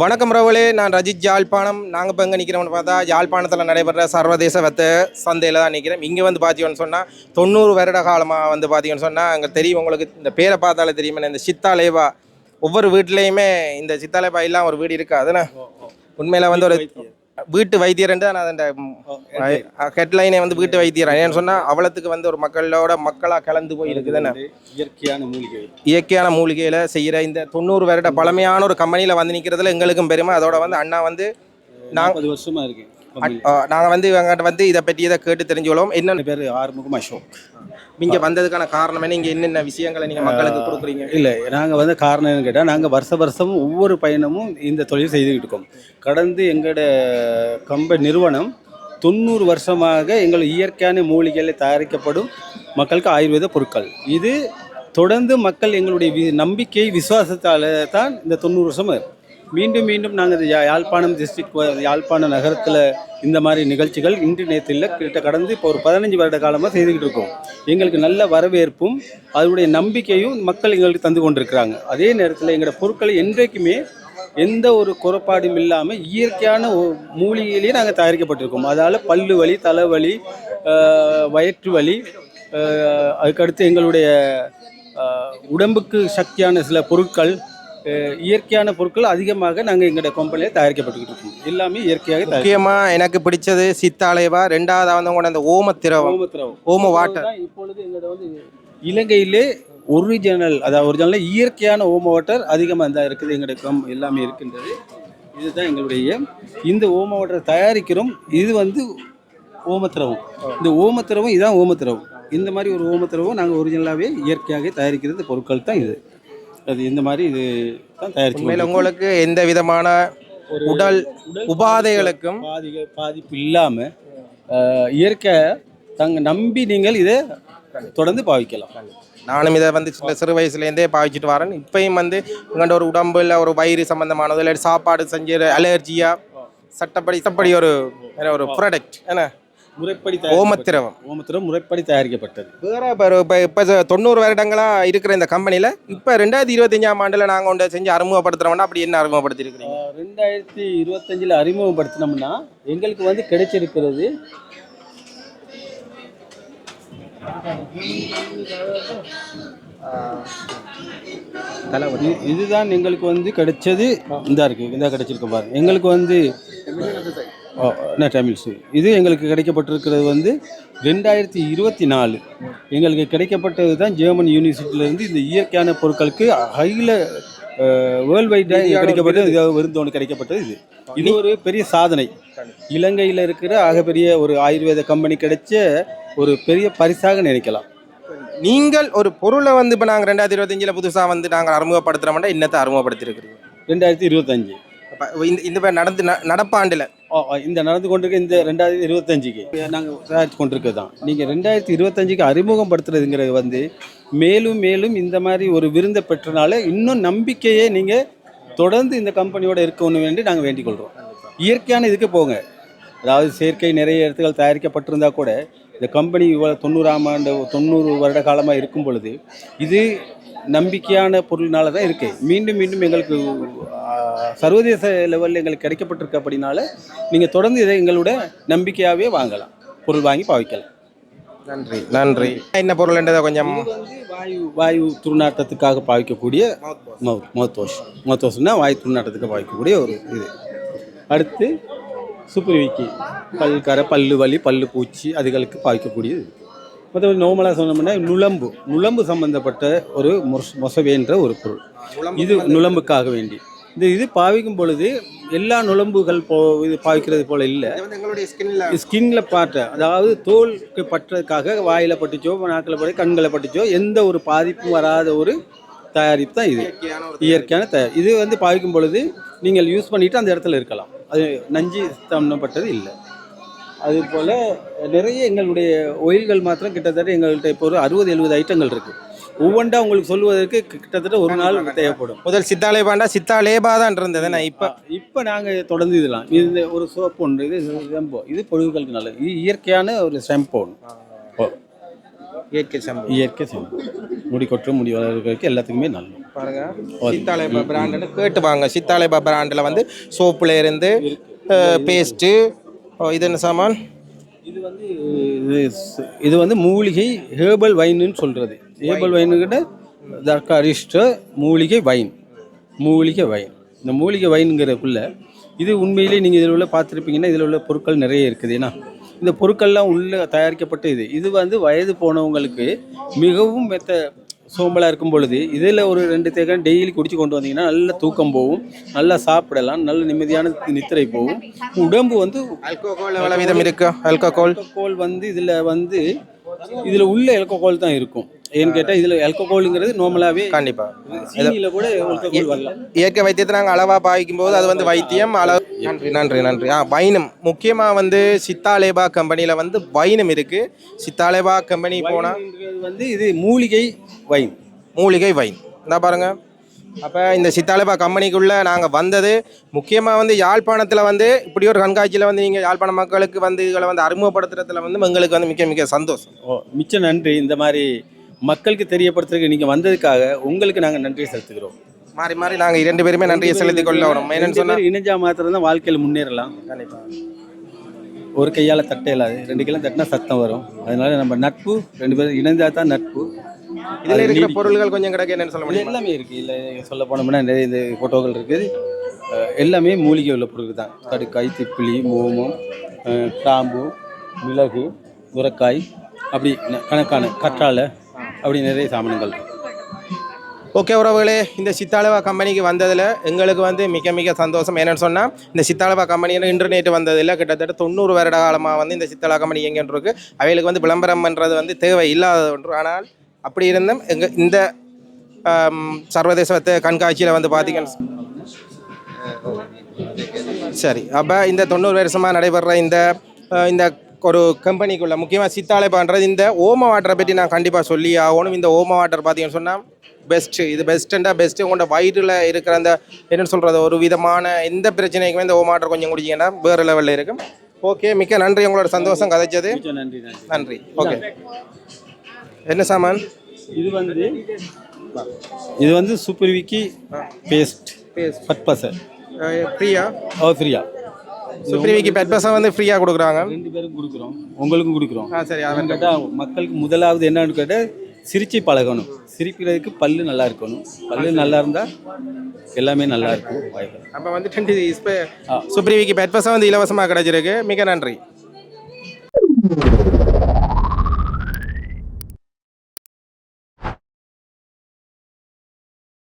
வணக்கம் ரவலே நான் ரஜித் யாழ்ப்பாணம் நாங்கள் இப்போ எங்கே நிற்கிறோம்னு பார்த்தா யாழ்ப்பாணத்தில் நடைபெற சர்வதேச வெத்த சந்தையில் தான் நிற்கிறோம் இங்கே வந்து பார்த்தீங்கன்னு சொன்னால் தொண்ணூறு வருட காலமாக வந்து பார்த்தீங்கன்னு சொன்னால் அங்கே தெரியும் உங்களுக்கு இந்த பேரை பார்த்தாலே தெரியுமே. இந்த சித்தாலேவா ஒவ்வொரு வீட்லேயுமே இந்த சித்தாலேபா எல்லாம் ஒரு வீடு இருக்கா. அதுனா உண்மையில் வந்து ஒரு வீட்டு வைத்தியர் தான் அந்த ஹெட்லைனே வந்து வீட்டு வைத்தியர். ஏன்னு சொன்னால் அவலத்துக்கு வந்து ஒரு மக்களோட மக்களாக கலந்து போய் இருக்குதுன்னு. இயற்கையான மூலிகை. இயற்கையான மூலிகையில் செய்கிற இந்த தொண்ணூறு வருட பழமையான ஒரு கம்பெனியில் வந்து நிற்கிறதுல எங்களுக்கும் பெருமை. அதோட வந்து அண்ணா வந்து நாங்கள் நாற்பது வருஷமா இருக்கேன் நாங்கள் வந்து இவங்ககிட்ட வந்து இதை பற்றி இதை கேட்டு தெரிஞ்சுக்கொள்வோம். என்னென்ன பேர் ஆறுமுகம் அசோக். இங்கே வந்ததுக்கான காரணம் என்ன? இங்கே என்னென்ன விஷயங்களை நீங்கள் மக்களுக்கு கொடுக்குறீங்க? இல்லை நாங்கள் வந்து காரணம் என்னன்னு கேட்டால் நாங்கள் வருஷ வருஷம் ஒவ்வொரு பயணமும் இந்த தொழில் செய்துக்கிட்டு இருக்கோம். கடந்து எங்களோட கம்ப நிறுவனம் தொண்ணூறு வருஷமாக எங்கள் இயற்கையான மூலிகையில் தயாரிக்கப்படும் மக்களுக்கு ஆயுர்வேத பொருட்கள். இது தொடர்ந்து மக்கள் எங்களுடைய வி நம்பிக்கை விசுவாசத்தால் தான் இந்த தொண்ணூறு வருஷம் மீண்டும் மீண்டும் நாங்கள் யாழ்ப்பாணம் டிஸ்ட்ரிக்ட் யாழ்ப்பாணம் நகரத்தில் இந்த மாதிரி நிகழ்ச்சிகள் இன்று நேற்று இல்லை கிட்ட கடந்து இப்போ ஒரு பதினஞ்சு வருட காலமாக செய்துக்கிட்டு இருக்கோம். எங்களுக்கு நல்ல வரவேற்பும் அதனுடைய நம்பிக்கையும் மக்கள் எங்களுக்கு தந்து கொண்டிருக்கிறாங்க. அதே நேரத்தில் எங்களோட பொருட்களை என்றைக்குமே எந்த ஒரு குறைபாடும் இல்லாமல் இயற்கையான மூலிகையிலேயே நாங்கள் தயாரிக்கப்பட்டிருக்கோம். அதால் பல்லு வலி தலைவலி வயிற்று வலி அதுக்கடுத்து எங்களுடைய உடம்புக்கு சக்தியான சில பொருட்கள் இயற்கையான பொருட்கள் அதிகமாக நாங்கள் எங்களோட கம்பெனியில் தயாரிக்கப்பட்டுக்கிட்டு இருக்கோம். எல்லாமே இயற்கையாக முக்கியமாக எனக்கு பிடிச்சது சித்தாலேவா ரெண்டாவது வந்து கூட அந்த ஓமத்திரவம் ஓமத்திரவம் ஓம வாட்டர் தான் இப்பொழுது எங்களோட வந்து இலங்கையிலே ஒரிஜினல் அதாவது ஒரிஜினல் இயற்கையான ஓம வாட்டர் அதிகமாக தான் இருக்குது எங்களுடைய கம் எல்லாமே இருக்கின்றது. இதுதான் எங்களுடைய இந்த ஓம வாட்டர் தயாரிக்கிறோம். இது வந்து ஓமத்திரவம் இந்த ஓமத்திரவம் இதுதான் ஓமத்திரவம் இந்த மாதிரி ஒரு ஓமத்திரவம் நாங்கள் ஒரிஜினலாகவே இயற்கையாக தயாரிக்கிறது பொருட்கள் தான் இது. அது இந்த மாதிரி இது தான் தயாரிச்சு உண்மையில். உங்களுக்கு எந்த விதமான உடல் உபாதைகளுக்கும் பாதிக பாதிப்பு இல்லாமல் இயற்கை தங்க நம்பி நீங்கள் இதை தொடர்ந்து பாவிக்கலாம். நானும் இதை வந்து சில சிறு வயசுலேருந்தே பாவிச்சிட்டு வரேன். இப்பயும் வந்து உங்கள்கிட்ட ஒரு உடம்புல ஒரு வயிறு சம்பந்தமானது இல்லை சாப்பாடு செஞ்ச அலர்ஜியா சட்டப்படி சட்டப்படி ஒரு ஒரு ப்ராடக்ட் என்ன? முறைப்படி ஓமத்திரவம். ஓமத்திரம் முறைப்படி தயாரிக்கப்பட்டது. வேற இப்போ இப்போ தொண்ணூறு வருடங்களாக இருக்கிற இந்த கம்பெனியில் இப்போ ரெண்டாயிரத்தி இருபத்தஞ்சாம் ஆண்டில் நாங்கள் ஒன்று செஞ்சு அறிமுகப்படுத்துகிறோம்னா அப்படி என்ன அறிமுகப்படுத்திருக்கிறீங்க? ரெண்டாயிரத்தி இருபத்தஞ்சில் அறிமுகப்படுத்தினோம்னா எங்களுக்கு வந்து கிடைச்சிருக்கிறது இது- இதுதான் எங்களுக்கு வந்து கிடைச்சது. இந்த இருக்கு இந்த கிடைச்சிருக்கு பாருங்க எங்களுக்கு வந்து ஓ, என்ன தமிழ்ஸ் இது எங்களுக்கு கிடைக்கப்பட்டிருக்கிறது வந்து ரெண்டாயிரத்தி இருபத்தி நாலு. எங்களுக்கு கிடைக்கப்பட்டது தான் ஜெர்மன் யூனிவர்சிட்டியிலேருந்து இந்த இயற்கையான பொருட்களுக்கு ஹையில் வேர்ல்டு வைடாக கிடைக்கப்பட்டது விருந்தோடு கிடைக்கப்பட்டது இது. இது ஒரு பெரிய சாதனை. இலங்கையில் இருக்கிற ஆகப்பெரிய ஒரு ஆயுர்வேத கம்பெனி கிடைச்ச ஒரு பெரிய பரிசாக நினைக்கலாம். நீங்கள் ஒரு பொருளை வந்து இப்போ நாங்கள் ரெண்டாயிரத்தி இருபத்தஞ்சில் புதுசாக வந்து நாங்கள் அறிமுகப்படுத்துகிறோம்னா என்னத்தை அறிமுகப்படுத்திருக்கிறீங்க. ரெண்டாயிரத்தி இருபத்தஞ்சு இந்த இந்த நடந்து ந- நடப்பாண்டில். ஓ, இந்த நடந்து கொண்டிருக்க இந்த ரெண்டாயிரத்தி இருபத்தஞ்சுக்கு நாங்கள் தயாரித்து கொண்டிருக்கிறது தான். நீங்கள் ரெண்டாயிரத்தி இருபத்தஞ்சுக்கு அறிமுகப்படுத்துறதுங்கிறது வந்து மேலும் மேலும் இந்த மாதிரி ஒரு விருந்தை பெற்றனால இன்னும் நம்பிக்கையே நீங்கள் தொடர்ந்து இந்த கம்பெனியோட இருக்கணும் வேண்டி நாங்கள் வேண்டிக் கொள்கிறோம் இயற்கையான இதுக்கு போங்க. அதாவது செயற்கை நிறைய இடத்துகள் தயாரிக்கப்பட்டிருந்தா கூட இந்த கம்பெனி இவ்வளோ தொண்ணூறாம் ஆண்டு தொண்ணூறு வருட காலமாக இருக்கும் பொழுது இது நம்பிக்கையான பொருள்னால தான் இருக்குது மீண்டும் மீண்டும் எங்களுக்கு சர்வதேச லெவலில் எங்களுக்கு கிடைக்கப்பட்டிருக்கு அப்படினால நீங்கள் தொடர்ந்து இதை எங்களோட நம்பிக்கையாகவே வாங்கலாம். பொருள் வாங்கி பாவிக்கலாம். நன்றி நன்றி. என்ன பொருள்ன்றதை கொஞ்சம் இது வந்து வாயு வாயு துர்நாற்றத்துக்காக பாவிக்கக்கூடிய மவுத் மவுத் வாஷ் மவுத் வாஷ்னா வாயு துர்நாற்றத்துக்கு பாவிக்கக்கூடிய ஒரு இது. அடுத்து சுப்புரிவிக்கி பல் கரை பல்லு வலி பல்லு பூச்சி அதுகளுக்கு பாவிக்கக்கூடியது மற்றபடி நோமலாக சொன்னோம்னா நுளம்பு நுளம்பு சம்பந்தப்பட்ட ஒரு மொசவேன்ற ஒரு பொருள். இது நுளம்புக்காக வேண்டி. இந்த இது பாவிக்கும் பொழுது எல்லா நுளம்புகள் போ இது பாவிக்கிறது போல இல்லை. எங்களுடைய ஸ்கின்ல பாட்ட அதாவது தோலுக்கு பட்டதுக்காக வாயில பட்டுச்சோ நாக்கில் பட்டு கண்களை பட்டுச்சோ எந்த ஒரு பாதிப்பும் வராத ஒரு தயாரிப்பு தான் இது. இயற்கையான தயார் இது வந்து பாவிக்கும் பொழுது நீங்கள் யூஸ் பண்ணிட்டு அந்த இடத்துல இருக்கலாம். அது நஞ்சு சம்பந்தப்பட்டது இல்லை. அது போல் நிறைய எங்களுடைய ஒயில்கள் மாத்திரம் கிட்டத்தட்ட எங்கள்கிட்ட இப்போ ஒரு அறுபது எழுபது ஐட்டங்கள் இருக்குது ஒவ்வொன்றா உங்களுக்கு சொல்லுவதற்கு கிட்டத்தட்ட ஒரு நாள் தேவைப்படும். முதல் சித்தாலே பாண்டா சித்தாலேபா தான் இருந்தது. நான் இப்போ இப்போ நாங்கள் தொடர்ந்து இதெல்லாம். இது ஒரு சோப்பு ஒன்று இது ஷாம்பு இது பொழுதுகளுக்கு நல்லது. இது இயற்கையான ஒரு ஷாம்பு ஒன்று. இயற்கை சம்பவம் இயற்கை ஷாம்பு முடி கொட்டுற முடி வளர்கிறதுக்கு எல்லாத்துக்குமே நல்லது. பாருங்க. சித்தாலேபா பிராண்டுன்னு கேட்டு வாங்க. சித்தாலேபா பிராண்டில் வந்து சோப்புல இருந்து பேஸ்ட்டு. இது என்ன சாமான்? இது வந்து இது வந்து மூலிகை ஹேர்பல் வைன்னு சொல்கிறது ஹேர்பல் வைனுக்கிட்ட தர்காரிஷ்ட மூலிகை வைன் மூலிகை வைன் இந்த மூலிகை வைனுங்கிறதுக்குள்ள இது உண்மையிலே நீங்கள் இதில் உள்ள பார்த்துருப்பீங்கன்னா இதில் உள்ள பொருட்கள் நிறைய இருக்குது. ஏன்னா இந்த பொருட்கள்லாம் உள்ள தயாரிக்கப்பட்ட இது. இது வந்து வயது போனவங்களுக்கு மிகவும் மெத்த சோம்பலாக இருக்கும் பொழுது இதில் ஒரு ரெண்டு தேக்கம் டெய்லி குடிச்சு கொண்டு வந்தீங்கன்னா நல்ல தூக்கம் போகும் நல்லா சாப்பிடலாம் நல்ல நிம்மதியான நித்திரை போகும். உடம்பு வந்து விதம் இருக்கு? ஆல்கோஹால் ஆல்கோஹால் வந்து இதில் வந்து இதில் உள்ள ஆல்கோஹால் தான் இருக்கும். ஏன்னு கேட்டால் இதில் ஆல்கோஹாலுங்கிறது நார்மலாகவே கண்டிப்பாக சீனியில் கூட இயற்கை வைத்தியத்தை நாங்கள் அளவாக பாவிக்கும் போது அது வந்து வைத்தியம் அளவு நன்றி நன்றி நன்றி. ஆ வைனம். முக்கியமாக வந்து சித்தாலேபா கம்பெனியில் வந்து வைனம் இருக்குது சித்தாலேபா கம்பெனி போனால் வந்து இது மூலிகை வைன். மூலிகை வைன். இந்த பாருங்க. அப்போ இந்த சித்தாலேபா கம்பெனிக்குள்ளே நாங்கள் வந்தது. முக்கியமாக வந்து யாழ்ப்பாணத்தில் வந்து இப்படி ஒரு கண்காட்சியில் வந்து நீங்கள் யாழ்ப்பாண மக்களுக்கு வந்து இதில் வந்து அறிமுகப்படுத்துறதுல வந்து எங்களுக்கு வந்து மிக மிக சந்தோஷம். ஓ மிச்ச நன்றி. இந்த மாதிரி மக்களுக்கு தெரியப்படுத்துறதுக்கு நீங்கள் வந்ததுக்காக உங்களுக்கு நாங்கள் நன்றி செலுத்துகிறோம். மாறி மாறி நாங்கள் இரண்டு பேருமே நன்றியை செலுத்திக் கொள்ள வரோம் என்னன்னு சொன்னால் இணைஞ்சா மாத்திரம் தான் வாழ்க்கையில் முன்னேறலாம். கண்டிப்பாக ஒரு கையால் தட்ட இல்லாது ரெண்டு கையில தட்டினா சத்தம் வரும். அதனால நம்ம நட்பு ரெண்டு பேரும் இணைந்தா தான் நட்பு. இதில் இருக்கிற பொருள்கள் கொஞ்சம் கிடக்கு என்னன்னு சொல்ல முடியும்? எல்லாமே இருக்குது இல்லை சொல்ல போனோம்னா நிறைய இந்த ஃபோட்டோக்கள் இருக்குது. எல்லாமே மூலிகை உள்ள பொருட்கள் தான். கடுக்காய் திப்பிலி மோமம் கிராம்பு மிளகு உரக்காய் அப்படி கணக்கான கற்றாழை அப்படி நிறைய சாமான்கள். ஓகே உறவுகளே இந்த சித்தாளவா கம்பெனிக்கு வந்ததில் எங்களுக்கு வந்து மிக மிக சந்தோஷம். என்னென்னு சொன்னால் இந்த சித்தாளவா கம்பெனியில் இன்டர்நெட் வந்ததில் கிட்டத்தட்ட தொண்ணூறு வருட காலமாக வந்து இந்த சித்தாளா கம்பெனி எங்கேன்னு அவைகளுக்கு வந்து விளம்பரம் பண்ணுறது வந்து தேவை இல்லாத ஒன்று. ஆனால் அப்படி இருந்தும் எங்கள் இந்த சர்வதேச கண்காட்சியில் வந்து பார்த்தீங்கன்னு சரி. அப்போ இந்த தொண்ணூறு வருஷமாக நடைபெற இந்த இந்த ஒரு கம்பெனிக்குள்ள முக்கியமாக சித்தாலை பண்ணுறது இந்த ஓம வாட்டரை பற்றி நான் கண்டிப்பாக சொல்லி ஆகணும். இந்த ஓம வாட்டர் பார்த்தீங்கன்னு சொன்னால் பெஸ்ட்டு இது பெஸ்ட்டுண்டா பெஸ்ட்டு உங்களோட வயிற்றில் இருக்கிற அந்த என்னன்னு சொல்கிறது ஒரு விதமான எந்த பிரச்சனைக்குமே இந்த ஓம வாட்டர் கொஞ்சம் குடிச்சிங்கன்னா வேறு லெவலில் இருக்கும். ஓகே மிக்க நன்றி. உங்களோட சந்தோஷம் கதைச்சது. நன்றி நன்றி. ஓகே என்ன சாமான்? இது வந்து இது வந்து சூப்பர் விக்கி பேஸ்ட் Paste. பர்பஸ் ஃப்ரீயா? ஓ ஃப்ரீயா. சுப்ரீவிக்கு பெட் வந்து ஃப்ரீயாக கொடுக்குறாங்க? ரெண்டு பேரும் கொடுக்குறோம். உங்களுக்கும் கொடுக்குறோம். ஆ சரி அவன் கேட்டால் மக்களுக்கு முதலாவது என்னன்னு கேட்டால் சிரிச்சு பழகணும். சிரிக்கிறதுக்கு பல்லு நல்லா இருக்கணும். பல்லு நல்லா இருந்தால் எல்லாமே நல்லா இருக்கும். வாய்ப்பு அப்போ வந்து டுவெண்ட்டி இப்போ. சுப்ரீவிக்கு பெட் வந்து இலவசமாக கிடைச்சிருக்கு. மிக நன்றி.